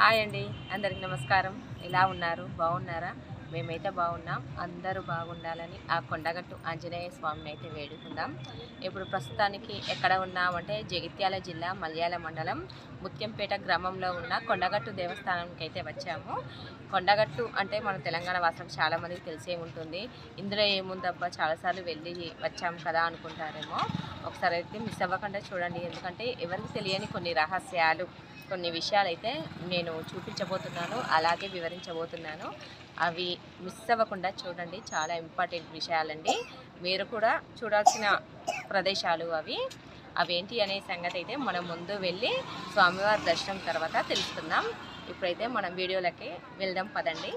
Hi అండి అందరికి నమస్కారం. ఎలా ఉన్నారు? బాగున్నారా? మేమైతే బాగున్నాం. అందరూ బాగుండాలని ఆ కొండగట్టు ఆంజనేయ స్వామిని అయితే వేడుకుందాం. ఇప్పుడు ప్రస్తుతానికి ఎక్కడ ఉన్నామంటే జగిత్యాల జిల్లా మలయాళ మండలం ముత్యంపేట గ్రామంలో ఉన్న కొండగట్టు దేవస్థానానికి అయితే వచ్చాము. కొండగట్టు అంటే మన తెలంగాణ వాసులకు చాలామందికి తెలిసే ఉంటుంది. ఇందులో ఏముందబ్బా చాలాసార్లు వెళ్ళి వచ్చాం కదా అనుకుంటారేమో. ఒకసారి అయితే మిస్ అవ్వకుండా చూడండి. ఎందుకంటే ఎవరికి తెలియని కొన్ని రహస్యాలు కొన్ని విషయాలు అయితే నేను చూపించబోతున్నాను అలాగే వివరించబోతున్నాను. అవి మిస్ అవ్వకుండా చూడండి చాలా ఇంపార్టెంట్ విషయాలండి. మీరు కూడా చూడాల్సిన ప్రదేశాలు అవి. అవేంటి అనే సంగతి అయితే మనం ముందు వెళ్ళి స్వామివారి దర్శనం తర్వాత తెలుసుకుందాం. ఇప్పుడైతే మనం వీడియోలకి వెళ్దాం పదండి.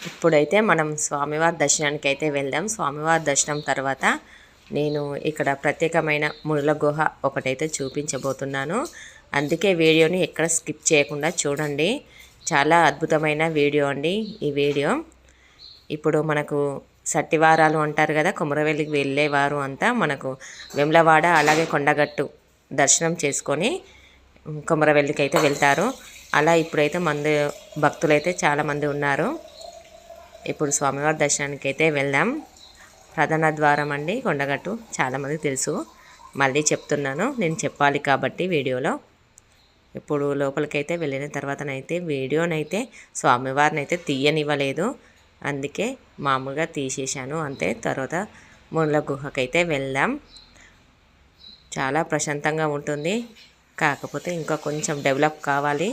ఇప్పుడైతే మనం స్వామివారి దర్శనానికి అయితే వెళ్దాం. స్వామివారి దర్శనం తర్వాత నేను ఇక్కడ ప్రత్యేకమైన మునుల గుహ ఒకటైతే చూపించబోతున్నాను. అందుకే వీడియోని ఎక్కడ స్కిప్ చేయకుండా చూడండి. చాలా అద్భుతమైన వీడియో అండి ఈ వీడియో. ఇప్పుడు మనకు సట్టివారాలు అంటారు కదా కుమరవెల్లికి వెళ్ళేవారు అంతా మనకు వెమ్లవాడ అలాగే కొండగట్టు దర్శనం చేసుకొని కుమరవెల్లికి అయితే వెళ్తారు. అలా ఇప్పుడైతే మంది భక్తులైతే చాలామంది ఉన్నారు. ఇప్పుడు స్వామివారి దర్శనానికి అయితే వెళ్దాం. ప్రధాన ద్వారం అండి. కొండగట్టు చాలామంది తెలుసు. మళ్ళీ చెప్తున్నాను. నేను చెప్పాలి కాబట్టి వీడియోలో. ఇప్పుడు లోపలికైతే వెళ్ళిన తర్వాతనైతే వీడియోనైతే స్వామివారిని అయితే తీయనివ్వలేదు. అందుకే మామూలుగా తీసేశాను. అంతే. తర్వాత ముళ్ళ గుహకైతే వెళ్దాం. చాలా ప్రశాంతంగా ఉంటుంది. కాకపోతే ఇంకా కొంచెం డెవలప్ కావాలి.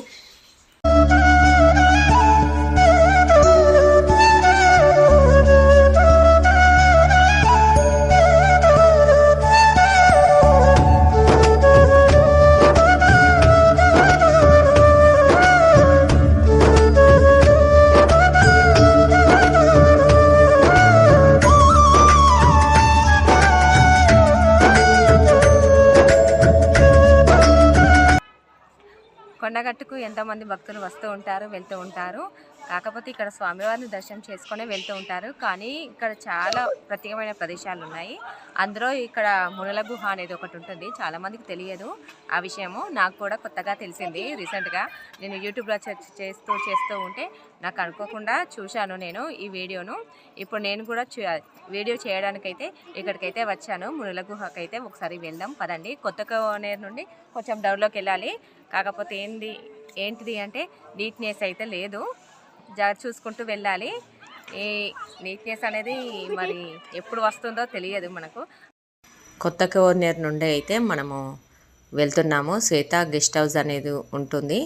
ఎంతోమంది భక్తులు వస్తూ ఉంటారు వెళ్తూ ఉంటారు. కాకపోతే ఇక్కడ స్వామివారిని దర్శనం చేసుకొని వెళ్తూ ఉంటారు. కానీ ఇక్కడ చాలా ప్రత్యేకమైన ప్రదేశాలు ఉన్నాయి. అందులో ఇక్కడ మునల గుహ అనేది ఒకటి ఉంటుంది. చాలామందికి తెలియదు ఆ విషయము. నాకు కూడా కొత్తగా తెలిసింది రీసెంట్గా నేను యూట్యూబ్లో సెర్చ్ చేస్తూ చేస్తూ ఉంటే నాకు అనుకోకుండా చూశాను నేను ఈ వీడియోను. ఇప్పుడు నేను కూడా చూ- వీడియో చేయడానికైతే ఇక్కడికైతే వచ్చాను. మునుల గుహకైతే ఒకసారి వెళ్దాం పదండి. కొత్త కోనేరు నుండి కొంచెం డౌన్లోకి వెళ్ళాలి. కాకపోతే ఏంది ఏంటిది అంటే నీట్నెస్ అయితే లేదు. జాగ్రత్త చూసుకుంటూ వెళ్ళాలి. ఈ నీట్నెస్ అనేది మరి ఎప్పుడు వస్తుందో తెలియదు మనకు. కొత్త కోనేరు నుండి అయితే మనము వెళ్తున్నాము. శ్వేత గెస్ట్ హౌస్ అనేది ఉంటుంది.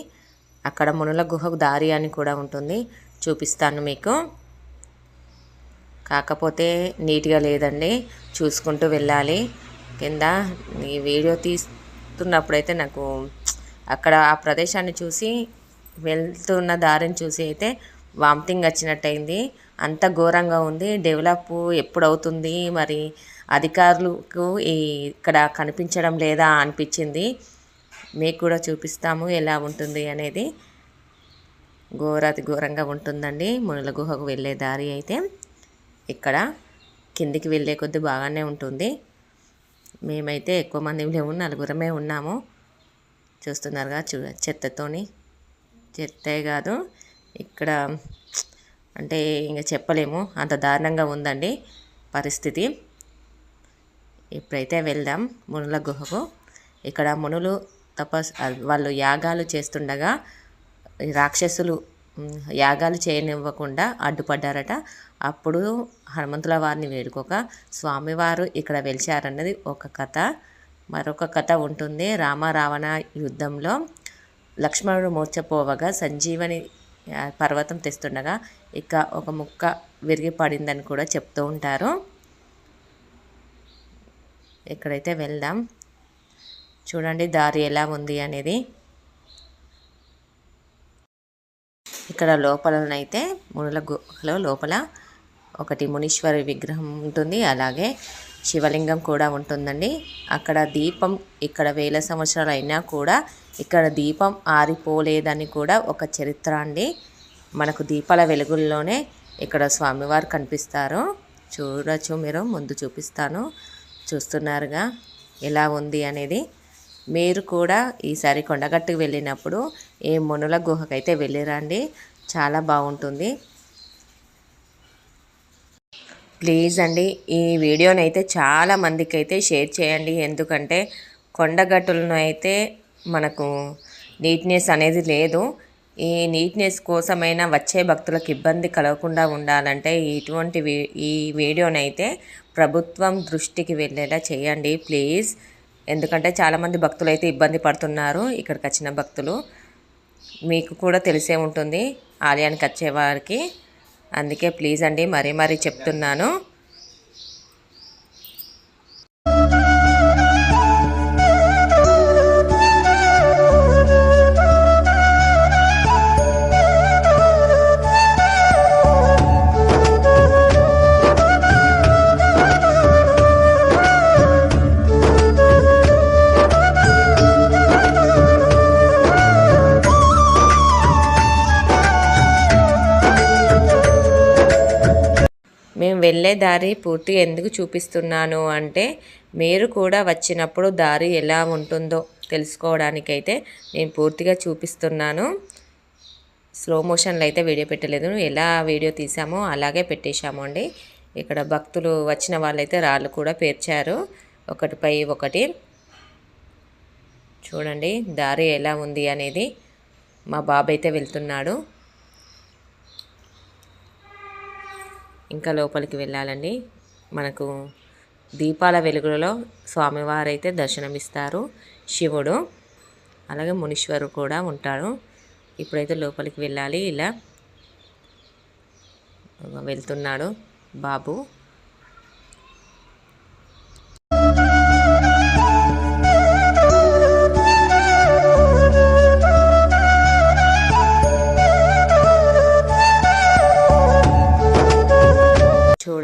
అక్కడ మునుల గుహకు దారి అని కూడా ఉంటుంది. చూపిస్తాను మీకు. కాకపోతే నీట్గా లేదండి. చూసుకుంటూ వెళ్ళాలి. కింద ఈ వీడియో తీస్తున్నప్పుడైతే నాకు అక్కడ ఆ ప్రదేశాన్ని చూసి వెళ్తున్న దారిని చూసి అయితే వామిటింగ్ వచ్చినట్టయింది. అంత ఘోరంగా ఉంది. డెవలప్ ఎప్పుడు అవుతుంది మరి అధికారులకు ఈ ఇక్కడ కనిపించడం లేదా అనిపించింది? మీకు కూడా చూపిస్తాము ఎలా ఉంటుంది అనేది. ఘోరాతి ఘోరంగా ఉంటుందండి. మునుల గుహకు వెళ్ళే దారి అయితే ఇక్కడ కిందికి వెళ్ళే కొద్ది బాగానే ఉంటుంది. మేమైతే ఎక్కువ మంది లేము నలుగురమే ఉన్నాము. చూస్తున్నారుగా చూ చెత్తతోని. చెత్తే కాదు. ఇక్కడ అంటే ఇంకా చెప్పలేము. అంత దారుణంగా ఉందండి పరిస్థితి. ఇప్పుడైతే వెళ్దాం మునుల గుహకు. ఇక్కడ మునులు తపస్ వాళ్ళు యాగాలు చేస్తుండగా రాక్షసులు యాగాలు చేయనివ్వకుండా అడ్డుపడ్డారట. అప్పుడు హనుమంతుల వారిని వేడుకోక స్వామివారు ఇక్కడ వెలిచారన్నది ఒక కథ. మరొక కథ ఉంటుంది రామ రావణ యుద్ధంలో. లక్ష్మణుడు మూర్చపోవగా సంజీవని పర్వతం తెస్తుండగా ఇక ఒక ముక్క విరిగి పడిందని కూడా చెప్తూ ఉంటారు. ఇక్కడైతే వెళ్దాం చూడండి దారి ఎలా ఉంది అనేది. ఇక్కడ లోపలనైతే మునుల గుహలో లోపల ఒకటి మునీశ్వరి విగ్రహం ఉంటుంది. అలాగే శివలింగం కూడా ఉంటుందండి. అక్కడ దీపం ఇక్కడ వేల సంవత్సరాలు అయినా కూడా ఇక్కడ దీపం ఆరిపోలేదని కూడా ఒక చరిత్ర అండి. మనకు దీపాల వెలుగుల్లోనే ఇక్కడ స్వామివారు కనిపిస్తారు. చూడొచ్చు మీరు ముందు చూపిస్తాను. చూస్తున్నారుగా ఎలా ఉంది అనేది. మీరు కూడా ఈసారి కొండగట్టుకు వెళ్ళినప్పుడు ఏ మునుల గుహకైతే వెళ్ళిరండి చాలా బాగుంటుంది. ప్లీజ్ అండి ఈ వీడియోని అయితే చాలా మందికి అయితే షేర్ చేయండి. ఎందుకంటే కొండగట్టులను అయితే మనకు నీట్నెస్ అనేది లేదు. ఈ నీట్నెస్ కోసమైనా వచ్చే భక్తులకు ఇబ్బంది కలగకుండా ఉండాలంటే ఇటువంటి వీ- ఈ వీడియోని అయితే ప్రభుత్వం దృష్టికి వెళ్ళేలా చేయండి ప్లీజ్. ఎందుకంటే చాలామంది భక్తులు అయితే ఇబ్బంది పడుతున్నారు. ఇక్కడికి వచ్చిన భక్తులు. మీకు కూడా తెలిసే ఉంటుంది. ఆలయానికి వచ్చేవారికి అందుకే ప్లీజ్ అండి మరీ మరీ చెప్తున్నాను. మేము వెళ్ళే దారి పూర్తిగా ఎందుకు చూపిస్తున్నాను అంటే మీరు కూడా వచ్చినప్పుడు దారి ఎలా ఉంటుందో తెలుసుకోవడానికైతే నేను పూర్తిగా చూపిస్తున్నాను. స్లో మోషన్లో అయితే వీడియో పెట్టలేదు. ఎలా వీడియో తీసామో అలాగే పెట్టేశాము అండి. ఇక్కడ భక్తులు వచ్చిన వాళ్ళైతే రాళ్ళు కూడా పేర్చారు. ఒకటిపై ఒకటి. చూడండి దారి ఎలా ఉంది అనేది మా బాబు అయితే వెళ్తున్నాడు. ఇంకా లోపలికి వెళ్ళాలండి. మనకు దీపాల వెలుగులలో స్వామివారు అయితే దర్శనమిస్తారు శివుడు అలాగే మునీశ్వరుడు కూడా ఉంటాడు ఇప్పుడైతే లోపలికి వెళ్ళాలి. ఇలా వెళ్తున్నాడు బాబు.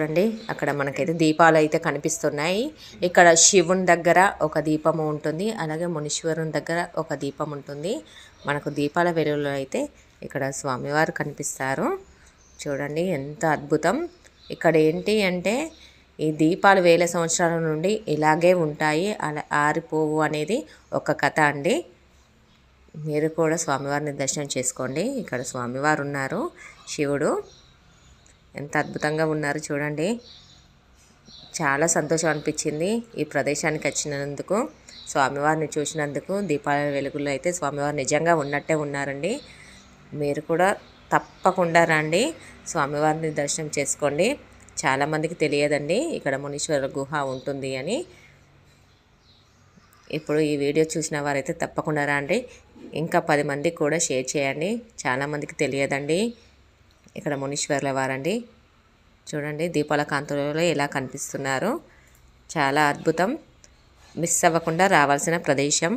చూడండి. అక్కడ మనకైతే దీపాలు అయితే కనిపిస్తున్నాయి. ఇక్కడ శివుని దగ్గర ఒక దీపము ఉంటుంది. అలాగే మునీశ్వరుని దగ్గర ఒక దీపం ఉంటుంది. మనకు దీపాల వెలుగులో అయితే ఇక్కడ స్వామివారు కనిపిస్తారు. చూడండి ఎంత అద్భుతం. ఇక్కడ ఏంటి అంటే ఈ దీపాలు వేల సంవత్సరాల నుండి ఇలాగే ఉంటాయి. అలా ఆరిపోవు అనేది ఒక కథ అండి. మీరు కూడా స్వామివారిని దర్శనం చేసుకోండి. ఇక్కడ స్వామివారు ఉన్నారు శివుడు. ఎంత అద్భుతంగా ఉన్నారు చూడండి. చాలా సంతోషం అనిపించింది ఈ ప్రదేశానికి వచ్చినందుకు స్వామివారిని చూసినందుకు దీపాల వెలుగులో అయితే స్వామివారు నిజంగా ఉన్నట్టే ఉన్నారండి. మీరు కూడా తప్పకుండా రండి స్వామివారిని దర్శనం చేసుకోండి. చాలామందికి తెలియదండి ఇక్కడ మునీశ్వర గుహ ఉంటుంది అని. ఇప్పుడు ఈ వీడియో చూసిన వారైతే తప్పకుండా రండి ఇంకా పది మందికి కూడా షేర్ చేయండి. చాలామందికి తెలియదండి. ఇక్కడ మునీశ్వర్ల వారండి. చూడండి దీపాల కాంతులలో ఎలా కనిపిస్తున్నారు. చాలా అద్భుతం. మిస్ అవ్వకుండా రావాల్సిన ప్రదేశం.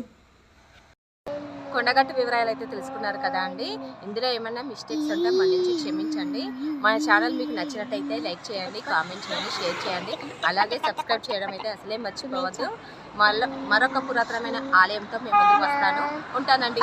కొండగట్టు వివరాలు అయితే తెలుసుకున్నారు కదా అండి. ఇందులో ఏమైనా మిస్టేక్స్ ఉంటే మన్నించి క్షమించండి. మన ఛానల్ మీకు నచ్చినట్టయితే లైక్ చేయండి కామెంట్ చేయండి షేర్ చేయండి. అలాగే సబ్స్క్రైబ్ చేయడం అయితే అసలే మర్చిపోవద్దు. మళ్ళీ మరొక పురాతనమైన ఆలయంతో మేము ముందుకు వస్తాను. ఉంటానండి.